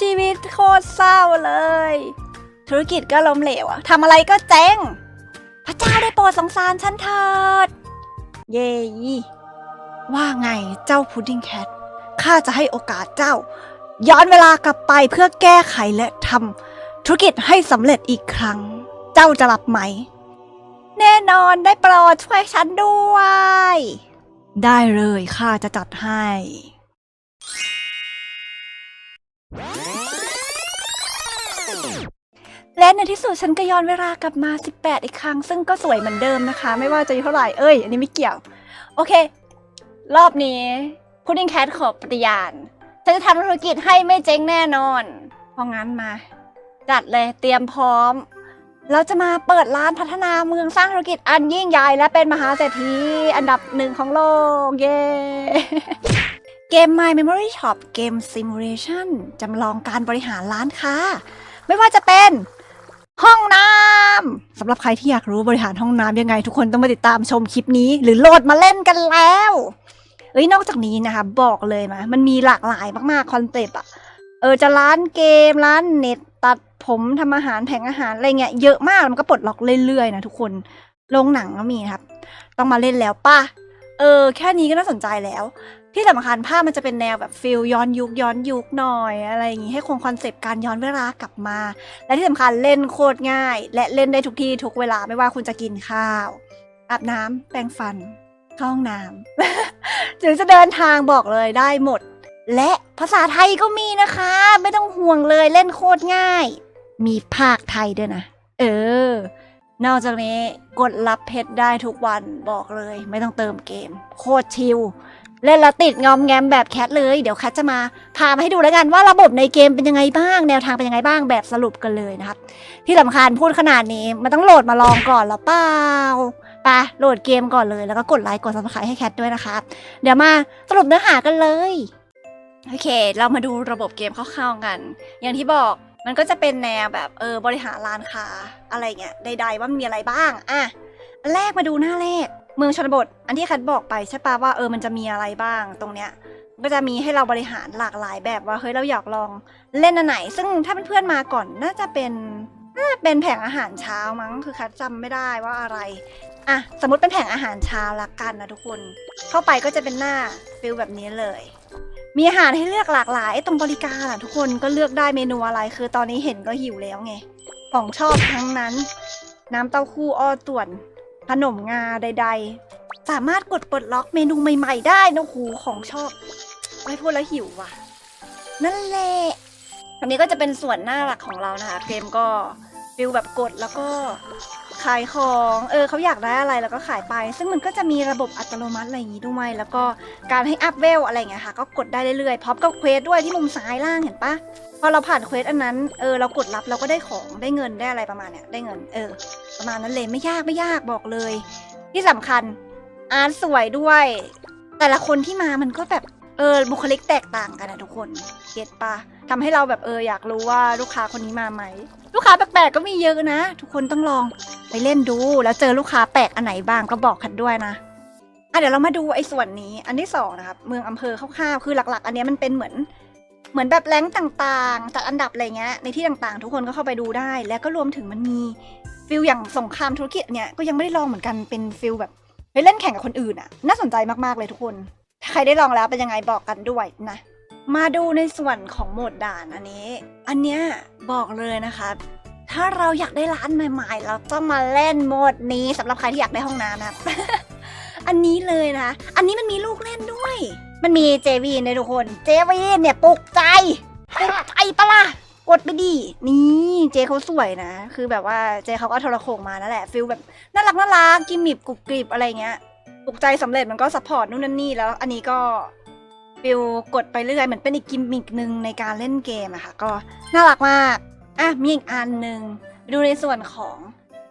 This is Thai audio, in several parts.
ชีวิตโคตรเศร้าเลย ธุรกิจก็ล้มเหลวอะทำอะไรก็เจ๊ง พระเจ้าได้โปรดสงสารฉันเถิด เย้ว่าไงเจ้าพุดดิ้งแคทข้าจะให้โอกาสเจ้า ย้อนเวลากลับไปเพื่อแก้ไขและทำธุรกิจให้สำเร็จอีกครั้ง เจ้าจะรับไหม แน่นอนได้โปรดช่วยฉันด้วย ได้เลยข้าจะจัดให้ และในที่สุดฉันก็ย้อนเวลากลับมา 18 อีกครั้ง ซึ่งก็สวยเหมือนเดิมนะคะ ไม่ว่าจะอายุเท่าไหร่ เอ้ย อันนี้ไม่เกี่ยว โอเค รอบนี้พุดดิ้งแคทขอปฏิญาณ ฉันจะทำธุรกิจให้ไม่เจ๊งแน่นอน เพราะงั้นมา จัดเลยเตรียมพร้อม เราจะมาเปิดร้านพัฒนาเมืองสร้างธุรกิจอันยิ่งใหญ่และเป็นมหาเศรษฐีอันดับหนึ่งของโลก เย้ เกม My Memory Shop เกม Simulation จำลองการบริหารร้านค้า ไม่ว่าจะเป็น ห้องน้ำสำหรับใครที่อยากรู้บริหารห้องน้ำยังไง ทุกคนต้องมาติดตามชมคลิปนี้ หรือโหลดมาเล่นกันแล้วเอ้ยนอกจากนี้นะคะบอกเลยมามันมีหลากหลายมากๆคอนเซปต์อะเออจะร้านเกมร้านเน็ตตัดผมทำอาหารแผงอาหารอะไรเงี้ยเยอะมากแล้วมันก็ปลดล็อกเรื่อยๆนะทุกคนโรงหนังก็มีครับ ต้องมาเล่นแล้วป่ะเออ แค่นี้ก็น่าสนใจแล้ว ที่สำคัญภาพมันจะเป็นแนวแบบฟิลย้อนยุคย้อนยุคหน่อย อะไรอย่างงี้ให้คงคอนเซปต์การย้อนเวลากลับมา และที่สำคัญเล่นโคตรง่าย และเล่นได้ทุกที่ทุกเวลาไม่ว่าคุณจะกินข้าว อาบน้ำแปรงฟันเข้าห้องน้ำหรือจะเดินทางบอกเลยได้หมด และภาษาไทยก็มีนะคะ ไม่ต้องห่วงเลยเล่นโคตรง่าย มีภาคไทยด้วยนะ เออ นอกจากนี้กดรับเพชรได้ทุกวันบอกเลย ไม่ต้องเติมเกม โคตรชิล เล่นแล้วติดงอมแงมแบบแคทเลยเดี๋ยวแคทจะมาพามาให้ดูแล้วกันว่าระบบในเกมเป็นยังไงบ้าง แนวทางเป็นยังไงบ้างแบบสรุปกันเลยนะครับ ที่สำคัญพูดขนาดนี้มันต้องโหลดมาลองก่อนแล้วเปล่าไปโหลดเกมก่อนเลยแล้วก็กดไลค์กดซับสไครต์ให้แคทด้วยนะครับ เดี๋ยวมาสรุปเนื้อหากันเลยโอเค เรามาดูระบบเกมคร่าวๆกัน อย่างที่บอกมันก็จะเป็นแนวแบบเออบริหารร้านค้าอะไรเงี้ยใดๆว่ามันมีอะไรบ้างอะแรกมาดูหน้าแรก เมืองชนบท อันที่แคัดบอกไปใช่ปะว่าเออมันจะมีอะไรบ้างตรงเนี้ยก็จะมีให้เราบริหารหลากหลายแบบว่าเฮ้ยเราอยากลองเล่นอันไหน ซึ่งถ้าเพื่อนๆมาก่อนน่าจะเป็นน่าจะเป็นแผงอาหารเช้ามั้งคือคัดจำไม่ได้ว่าอะไรอะสมมติเป็นแผงอาหารเช้าละกันนะทุกคน เข้าไปก็จะเป็นหน้าฟิลแบบนี้เลย มีอาหารให้เลือกหลากหลายตรงบริการอะทุกคนก็เลือกได้เมนูอะไร คือตอนนี้เห็นก็หิวแล้วไงของชอบทั้งนั้น น้ำเต้าหู้อ้อต่วน ขนมงาใด ๆ สามารถกดปลดล็อกเมนูใหม่ ๆ ได้นะหูของชอบไม่พูดแล้วหิวว่ะ นั่นแหละอันนี้ก็จะเป็นส่วนหน้าหลักของเรานะคะ เกมก็ฟิลแบบกดแล้วก็ขายของ เออเขาอยากได้อะไรแล้วก็ขายไป ซึ่งมันก็จะมีระบบอัตโนมัติอะไรอย่างนี้ด้วย แล้วก็การให้อัพเวลอะไรอย่างเงี้ยค่ะ ก็กดได้เรื่อยๆ พร้อมกับเควสด้วยที่มุมซ้ายล่างเห็นปะพอเราผ่านเควสอันนั้น เออเรากดรับเราก็ได้ของได้เงินได้อะไรประมาณเนี้ยได้เงิน เออ ประมาณนั้นเลยไม่ยากไม่ยากบอกเลย ที่สำคัญอาร์ตสวยด้วย แต่ละคนที่มามันก็แบบเออบุคลิกแตกต่างกันนะทุกคนเก็ตปะทำให้เราแบบเอออยากรู้ว่าลูกค้าคนนี้มาไหม ลูกค้าแปลกๆก็มีเยอะนะ ทุกคนต้องลองไปเล่นดู แล้วเจอลูกค้าแปลกอันไหนบ้างก็บอกกันด้วยนะอะเดี๋ยวเรามาดูไอ้ส่วนนี้อันที่สองนะครับเมืองอำเภอคร่าวๆคือหลัก ๆ อันนี้มันเป็นเหมือน เหมือนแบบแรงต่างๆจัดอันดับอะไรเงี้ยในที่ต่างๆ ทุกคนก็เข้าไปดูได้ แล้วก็รวมถึงมันมี ฟิลอย่างสงครามธุรกิจเนี่ยก็ยังไม่ได้ลองเหมือนกันเป็นฟิลแบบไปเล่นแข่งกับคนอื่นอะน่าสนใจมากๆเลยทุกคนถ้าใครได้ลองแล้วเป็นยังไงบอกกันด้วยนะ มาดูในส่วนของโหมดด่านอันนี้ อันเนี้ยบอกเลยนะคะถ้าเราอยากได้ร้านใหม่ๆ เราต้องมาเล่นโหมดนี้สำหรับใครที่อยากได้ห้องน้ำนะอันนี้เลยนะ อันนี้มันมีลูกเล่นด้วย มันมีเจวีนเลยทุกคน เจวีนเนี่ยปลุกใจปลุกใจปะล่ะ กดไปดิ นี่เจเขาสวยนะ คือแบบว่าเจเขาก็โทรโขงมานั่นแหละฟิลแบบน่ารักน่ารักกิมมิบกรุบกริบอะไรเงี้ยปลุกใจสำเร็จมันก็ซัพพอร์ตนู่นนั่นนี่แล้วอันนี้ก็ฟิลกดไปเรื่อยเหมือนเป็นอีกกิมมิกหนึ่งในการเล่นเกมอะค่ะ ก็น่ารักมาก อะมีอีกอันหนึ่งไปดูในส่วนของ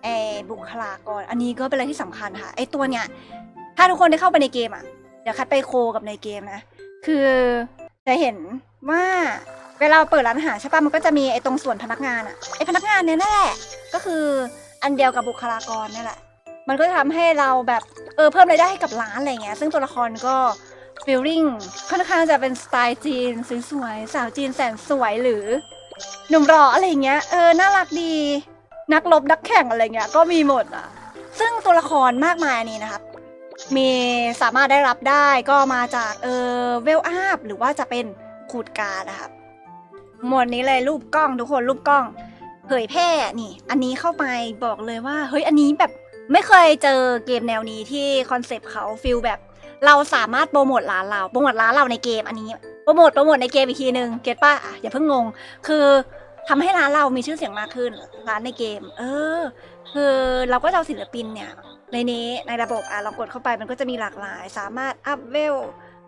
ไอ้บุคลากร อันนี้ก็เป็นอะไรที่สำคัญค่ะ ไอ้ตัวเนี้ยถ้าทุกคนได้เข้าไปในเกมอะเดี๋ยวคัดไปโคกับในเกมนะ คือจะเห็นว่า เวลาเปิดร้านอาหารใช่ป่ะมันก็จะมีไอ้ตรงส่วนพนักงานอะไอ้พนักงานเนี่ยนั่นแหละก็คืออันเดียวกับบุคลากรนี่แหละ มันก็จะทำให้เราแบบเออเพิ่มรายได้ให้กับร้านอะไรเงี้ยซึ่งตัวละครก็ฟิลลิ่งค่อนข้างจะเป็นสไตล์จีนสวยๆสาวจีนแสนสวยหรือหนุ่มหล่ออะไรเงี้ยเออน่ารักดี นักรบนักแข่งอะไรเงี้ยก็มีหมดอะ ซึ่งตัวละครมากมายนี้นะครับมีสามารถได้รับได้ก็มาจากเออเวลอัพหรือว่าจะเป็นขูดการนะครับ หมวดนี้เลยรูปกล้องทุกคนรูปกล้อง เผยแพร่นี่ อันนี้เข้าไปบอกเลยว่า เฮ้ยอันนี้แบบไม่เคยเจอเกมแนวนี้ที่คอนเซปต์เขาฟิลแบบ เราสามารถโปรโมทร้านเราโปรโมทร้านเราในเกมอันนี้โปรโมทโปรโมทในเกมอีกทีนึงเก็ตป่ะอะอย่าเพิ่งงง คือทำให้ร้านเรามีชื่อเสียงมากขึ้นร้านในเกม เออ คือเราก็จะเอาศิลปินเนี่ยในนี้ในระบบอะลองกดเข้าไปมันก็จะมีหลากหลาย สามารถอัพเวล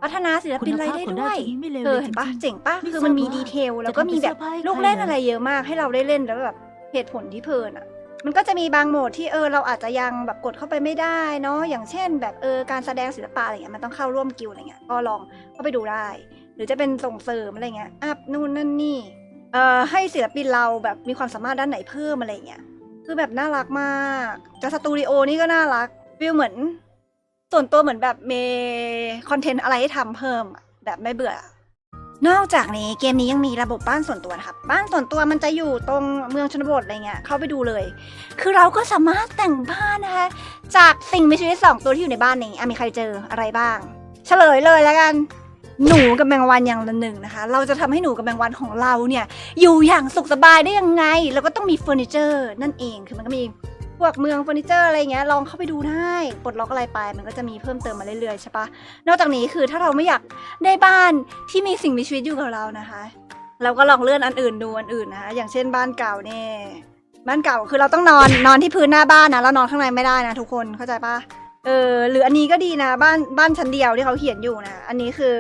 พัฒนาศิลปินอะไรได้คุณด้ภาวยพของด้านนี้ไม่เลวเออเลยเห็นปะจริงๆ เจ๋งปะไม่คือมันมีทราบว่าดีเทล แล้วก็มีแบบจะทำเป็นเสื้อผ้าให้ลูกเล่นใครเหรอออะไรเยอะมากให้เราได้เล่นแล้วแบบเหตุผลที่เพลินอะ มันก็จะมีบางโหมดที่เออเราอาจจะยังแบบกดเข้าไปไม่ได้เนาะอย่างเช่น แบบเออการแสดงศิลปะอะไรเงี้ยมันต้องเข้าร่วมกิลด์อะไรเงี้ยก็ลองเข้าไปดูได้ หรือจะเป็นส่งเสริมอะไรเงี้ยอัพนู่นนั่นนี่เอ่อให้ศิลปินเราแบบมีความสามารถด้านไหนเพิ่มอะไรเงี้ย คือแบบน่ารักมาก จะสตูดิโอนี่ก็น่ารักฟิลเหมือน ส่วนตัวเหมือนแบบมีคอนเทนต์อะไรให้ทำเพิ่มอะแบบไม่เบื่อ นอกจากนี้เกมนี้ยังมีระบบบ้านส่วนตัวนะครับ บ้านส่วนตัวมันจะอยู่ตรงเมืองชนบทอะไรเงี้ยเข้าไปดูเลย คือเราก็สามารถแต่งบ้านนะคะ จากสิ่งมีชีวิตสองตัวที่อยู่ในบ้านนี้อะมีใครเจออะไรบ้าง เฉลยเลยแล้วกัน หนูกับแมงวันอย่างละหนึ่งนะคะ เราจะทำให้หนูกับแมงวันของเราเนี่ย อยู่อย่างสุขสบายได้ยังไง แล้วก็ต้องมีเฟอร์นิเจอร์นั่นเองคือมันก็มี พวกเมืองเฟอร์นิเจอร์อะไรเงี้ยลองเข้าไปดูได้ปลดล็อกอะไรไป มันก็จะมีเพิ่มเติมมาเรื่อยๆใช่ปะนอกจากนี้คือถ้าเราไม่อยากได้บ้านที่มีสิ่งมีชีวิตอยู่กับเรานะคะ เราก็ลองเลื่อนอันอื่นดูอันอื่นนะคะอย่างเช่นบ้านเก่าเนี่ยบ้านเก่าคือเราต้องนอนนอนที่พื้นหน้าบ้านนะแล้วนอนข้างในไม่ได้นะทุกคนเข้าใจปะเออหรืออันนี้ก็ดีนะบ้านบ้านชั้นเดียวที่เขาเขียนอยู่นะ อันนี้คือ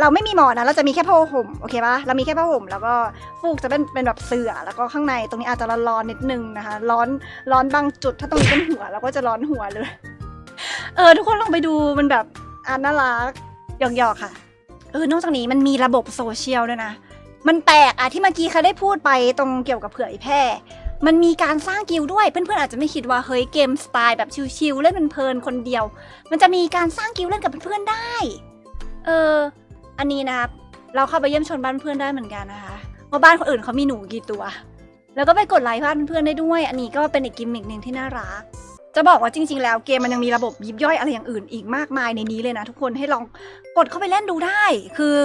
เราไม่มีหมอนนะเราจะมีแค่ผ้าห่มโอเคปะเรามีแค่ผ้าห่มแล้วก็ฟูกจะเป็นเป็นแบบเสื่อแล้วก็ข้างในตรงนี้อาจจะร้อนๆนิดนึงนะคะ ร้อนร้อนบางจุดถ้าตรงนี้เป็นหัวเราก็จะร้อนหัวเลย เออ ทุกคนลองไปดูมันแบบอ่าน่ารักหยอกๆค่ะเออนอกจากนี้มันมีระบบโซเชียลด้วยนะมันแปลกอะที่เมื่อกี้เขาได้พูดไปตรงเกี่ยวกับเผื่อไอแพร่มันมีการสร้างกิลด้วย เพื่อนๆอาจจะไม่คิดว่าเฮ้ยเกมสไตล์แบบชิลๆเล่นเพลินคนเดียว มันจะมีการสร้างกิลด์เล่นกับเพื่อนๆได้ เออ อันนี้นะครับเราเข้าไปเยี่ยมชมบ้านเพื่อนได้เหมือนกันนะคะว่าบ้านคนอื่นเขามีหนูกี่ตัว แล้วก็ไปกดไลค์บ้านเพื่อนได้ด้วย อันนี้ก็เป็นอีกกิมมิกหนึ่งที่น่ารัก จะบอกว่าจริง ๆ แล้วเกมมันยังมีระบบยิบย่อยอะไรอย่างอื่นอีกมากมายในนี้เลยนะทุกคนให้ลองกดเข้าไปเล่นดูได้ คือ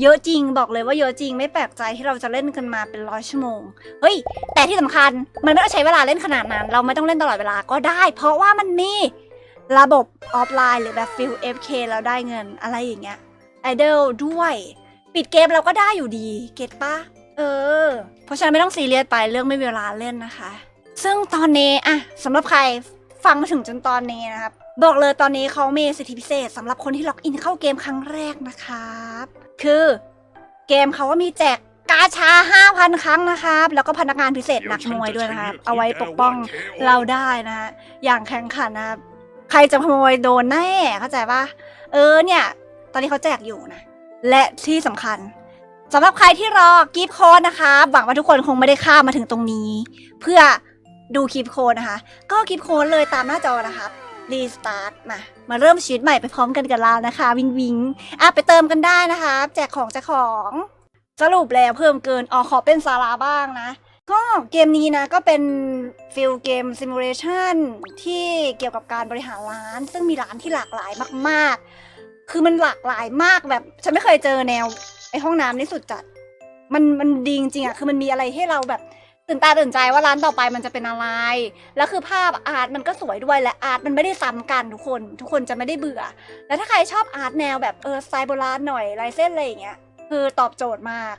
เยอะจริงบอกเลยว่าเยอะจริงไม่แปลกใจที่เราจะเล่นกันมาเป็นร้อยชั่วโมง เฮ้ย แต่ที่สำคัญมันไม่ต้องใช้เวลาเล่นขนาดนั้น เราไม่ต้องเล่นตลอดเวลาก็ได้ เพราะว่ามันมีระบบออฟไลน์หรือแบบฟิล FK แล้วได้เงินอะไรอย่างเงี้ย ไอดอลด้วย ปิดเกมเราก็ได้อยู่ดี เก็ตปะเออ เพราะฉะนั้นไม่ต้องซีเรียสไปเรื่องไม่มีเวลาเล่นนะคะ ซึ่งตอนนี้อะสำหรับใครฟังมาถึงจนตอนนี้นะครับ บอกเลยตอนนี้เขามีสิทธิพิเศษสำหรับคนที่ล็อกอินเข้าเกมครั้งแรกนะครับ คือเกมเขาว่ามีแจกกาชา 5,000 ครั้งนะครับ แล้วก็พนักงานพิเศษนักมวยด้วยนะครับ เอาไว้ปกป้องเราได้นะฮะ อย่างแข่งขันนะครับ ใครจะขโมยโดนแน่ เข้าใจปะเออเนี่ยต อนนี้เขาแจกอยู่นะ และที่สำคัญสำหรับใครที่รอกิฟต์โค้ดนะคะ หวังว่าทุกคนคงไม่ได้ข้ามมาถึงตรงนี้ เพื่อดูคลิปโค้ดนะคะ ก็คลิปโค้ดเลยตามหน้าจอนะครับรีสตาร์ทมา มาเริ่มชีวิตใหม่ไปพร้อมกันกับเรานะคะ วิงวิงอะไปเติมกันได้นะคะ แจกของแจกของสรุปแล้วเพิ่มเกินอ๋อขอเป็นซาราบ้างนะ ก็เกมนี้นะ ก็เป็นฟิลเกมซิมูเลชันที่เกี่ยวกับการบริหารร้าน ซึ่งมีร้านที่หลากหลายมาก ๆ คือมันหลากหลายมากแบบ ฉันไม่เคยเจอแนวไอห้องน้ำนี่สุดจัด มันมันดีจริงๆอะคือมันมีอะไรให้เราแบบตื่นตาตื่นใจว่าร้านต่อไปมันจะเป็นอะไร แล้วคือภาพอาร์ตมันก็สวยด้วยและอาร์ตมันไม่ได้ซ้ำกันทุกคน ทุกคนจะไม่ได้เบื่อ แล้วถ้าใครชอบอาร์ตแนวแบบเออสไตล์โบราณหน่อยลายเส้นอะไรอย่างเงี้ย คือตอบโจทย์มาก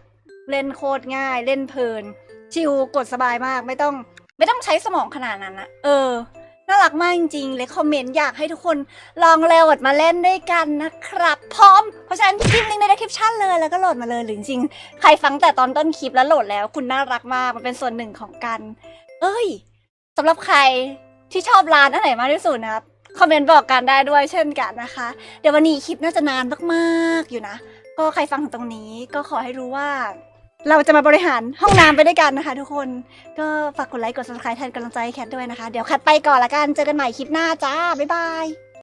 เล่นโคตรง่าย เล่นเพลิน ชิลกดสบายมากไม่ต้อง ไม่ต้องใช้สมองขนาดนั้นนะเออ น่ารักมากจริงๆเลยคอมเมนต์อยากให้ทุกคนลองโหลดมาเล่นด้วยกันนะครับ พร้อม เพราะฉะนั้นจิ้มลิงก์ในดีคริปชั่นเลยแล้วก็โหลดมาเลยหรือจริงๆใครฟังแต่ตอนต้นคลิปแล้วโหลดแล้ว คุณน่ารักมากมันเป็นส่วนหนึ่งของกัน เอ้ยสำหรับใครที่ชอบร้านอันไหนมากที่สุดนะครับคอมเมนต์บอกกันได้ด้วยเช่นกันนะคะ เดี๋ยววันนี้คลิปน่าจะนานมากๆอยู่นะ ก็ใครฟังถึงตรงนี้ก็ขอให้รู้ว่า เราจะมาบริหารห้องน้ำไปด้วยกันนะคะ ทุกคนก็ฝากกดไลค์กด subscribe แทนกำลังใจให้แคทด้วยนะคะ เดี๋ยวแคทไปก่อนละกันเจอกันใหม่คลิปหน้าจ้า บ๊ายบาย